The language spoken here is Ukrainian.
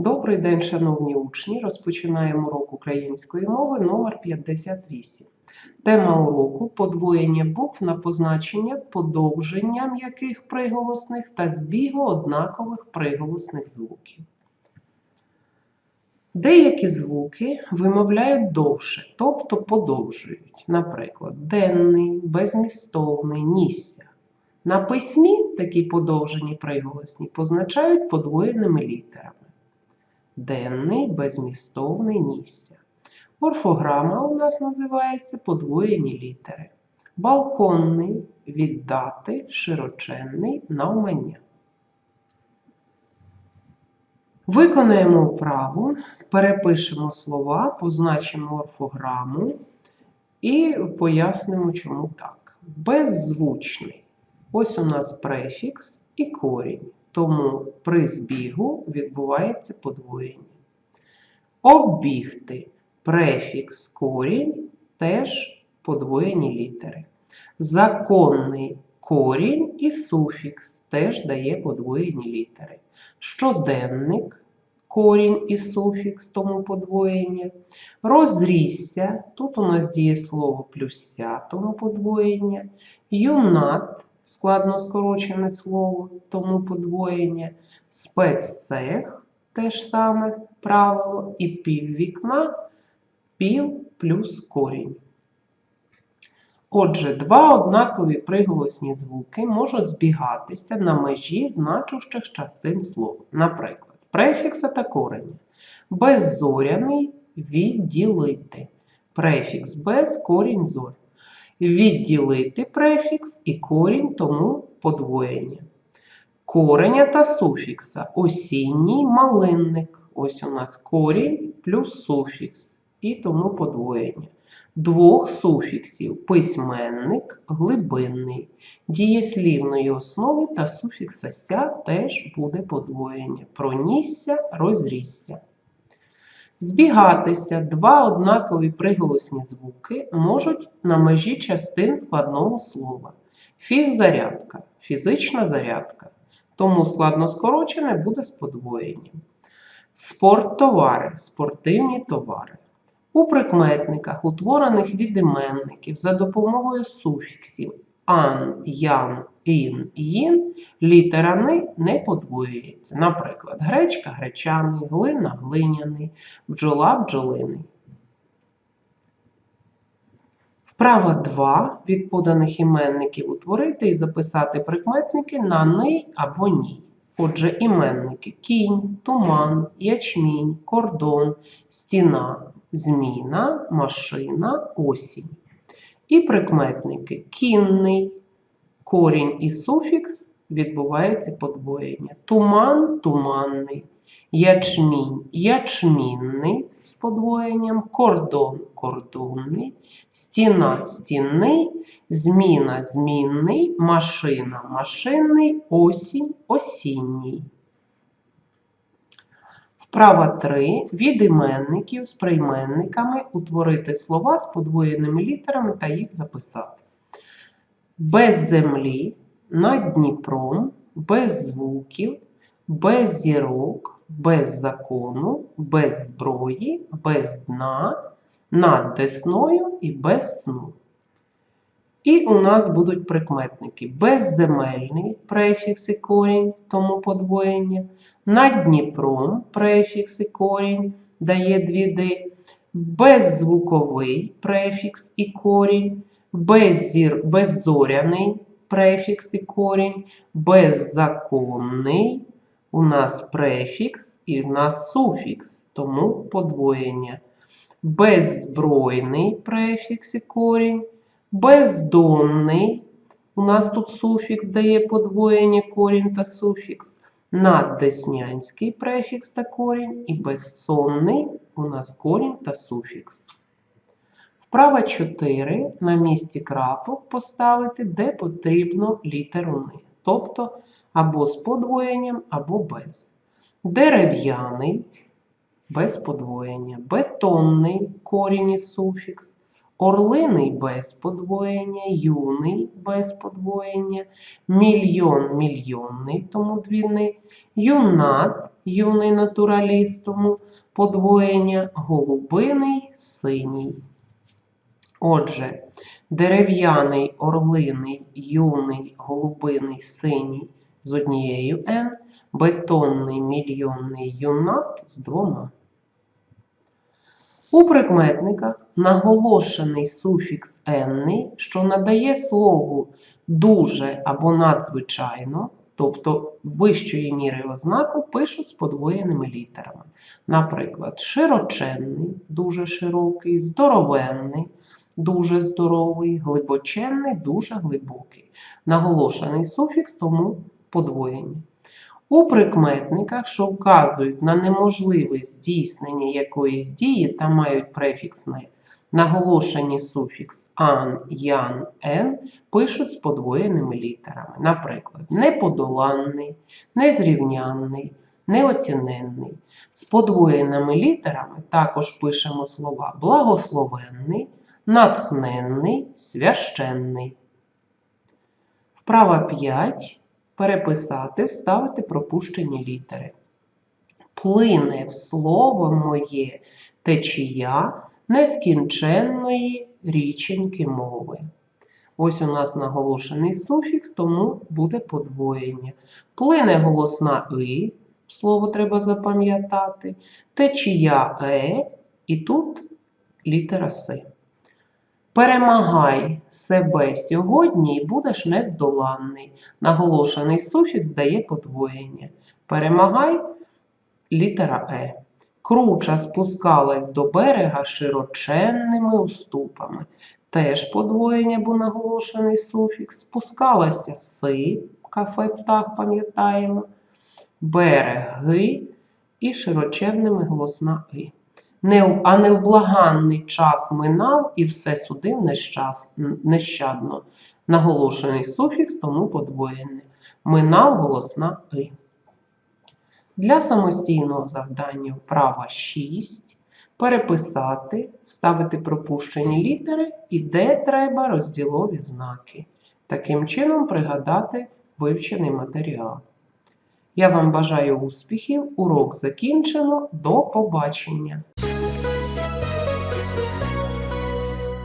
Добрий день, шановні учні! Розпочинаємо урок української мови номер 58. Тема уроку подвоєння букв на позначення подовження м'яких приголосних та збігу однакових приголосних звуків. Деякі звуки вимовляють довше, тобто подовжують. Наприклад, денний, безмістовний, нісся. На письмі такі подовжені приголосні позначають подвоєними літерами. Денний, безмістовний, нісся. Орфограма у нас називається подвоєні літери. Балконний, віддати, широченний, навмання. Виконаємо вправу, перепишемо слова, позначимо орфограму і пояснимо, чому так. Беззвучний. Ось у нас префікс і корінь, тому при збігу відбувається подвоєння. Оббігти префікс корінь теж подвоєні літери. Законний корінь і суфікс теж дає подвоєні літери. Щоденник корінь і суфікс, тому подвоєння. Розрісся, тут у нас діє слово плюся, тому подвоєння. Юнат складно скорочене слово, тому подвоєння. Спеццех теж саме правило. І піввікна пів плюс корінь. Отже, два однакові приголосні звуки можуть збігатися на межі значущих частин слова. Наприклад, префікса та корення. Беззоряний відділити. Префікс без корінь зорь. Відділити префікс і корінь тому подвоєння. Кореня та суфікса. Осінній малинник. Ось у нас корінь плюс суфікс і тому подвоєння. Двох суфіксів письменник, глибинний. Дієслівної основи та суфікса ся теж буде подвоєння. Пронісся, розрісся. Збігатися два однакові приголосні звуки можуть на межі частин складного слова. Фіззарядка фізична зарядка. Тому складноскорочене буде з подвоєнням. Спорттовари спортивні товари. У прикметниках, утворених від іменників за допомогою суфіксів ан, ян, ін, їн, літера ни не подвоюється. Наприклад, гречка гречаний, глина глиняний, бджола бджолиний. Вправа 2 від поданих іменників утворити і записати прикметники на ни або ні. Отже, іменники кінь, туман, ячмінь, кордон, стіна, зміна, машина, осінь. І прикметники кінний, корінь і суфікс відбувається подвоєння. Туман туманний, ячмінь ячмінний з подвоєнням, кордон кордонний, стіна стінний, зміна змінний, машина машинний, осінь осінній. Вправа 3. Від іменників з прийменниками утворити слова з подвоєними літерами та їх записати. Без землі, над Дніпром, без звуків, без зірок, без закону, без зброї, без дна, над десною і без сну. І у нас будуть прикметники безземельний префікс і корінь, тому подвоєння. Над Дніпром префікс і корінь дає дві ди. Беззвуковий префікс і корінь, беззір, беззоряний префікс і корінь, беззаконний у нас префікс і в нас суфікс, тому подвоєння. Беззбройний префікс і корінь, бездонний. У нас тут суфікс дає подвоєння корінь та суфікс. Наддеснянський префікс та корінь і безсонний у нас корінь та суфікс. Вправа 4 на місці крапок поставити, де потрібно літеру «ни», тобто або з подвоєнням, або без. Дерев'яний. Без подвоєння, бетонний корінь і суфікс, Орлиний без подвоєння, юний без подвоєння, мільйон мільйонний, тому двійний, юнат. Юний натураліст, тому подвоєння, голубиний, синій. Отже, дерев'яний, орлиний, юний, голубиний, синій з однією Н, бетонний, мільйонний, юнат з двома. У прикметниках наголошений суфікс «енний», що надає слову дуже або надзвичайно, тобто вищої міри ознаку пишуть з подвоєними літерами. Наприклад, широченний, дуже широкий, здоровенний, дуже здоровий, глибоченний, дуже глибокий. Наголошений суфікс тому подвоєння. У прикметниках, що вказують на неможливість здійснення якоїсь дії та мають префіксне наголошені суфікс ан, ян, ен пишуть з подвоєними літерами. Наприклад, неподоланний, незрівнянний, неоціненний. З подвоєними літерами також пишемо слова благословенний, натхненний, священний. Вправа 5. Переписати, вставити пропущені літери. Плине в слово моє течія нескінченної річеньки мови. Ось у нас наголошений суфікс, тому буде подвоєння. Плине голосна и, слово треба запам'ятати, течія е, і тут літера С. Перемагай себе сьогодні і будеш нездоланний. Наголошений суфікс дає подвоєння. Перемагай літера Е. Круча спускалась до берега широченними уступами. Теж подвоєння, бо наголошений суфікс. Спускалася си, кафе птах, пам'ятаємо, береги і широченними голосна и. А невблаганний час минав і все судив нещас, нещадно. Наголошений суфікс, тому подвоєння. Минав голосна и. Для самостійного завдання вправа 6. Переписати, вставити пропущені літери і де треба розділові знаки. Таким чином пригадати вивчений матеріал. Я вам бажаю успіхів. Урок закінчено. До побачення!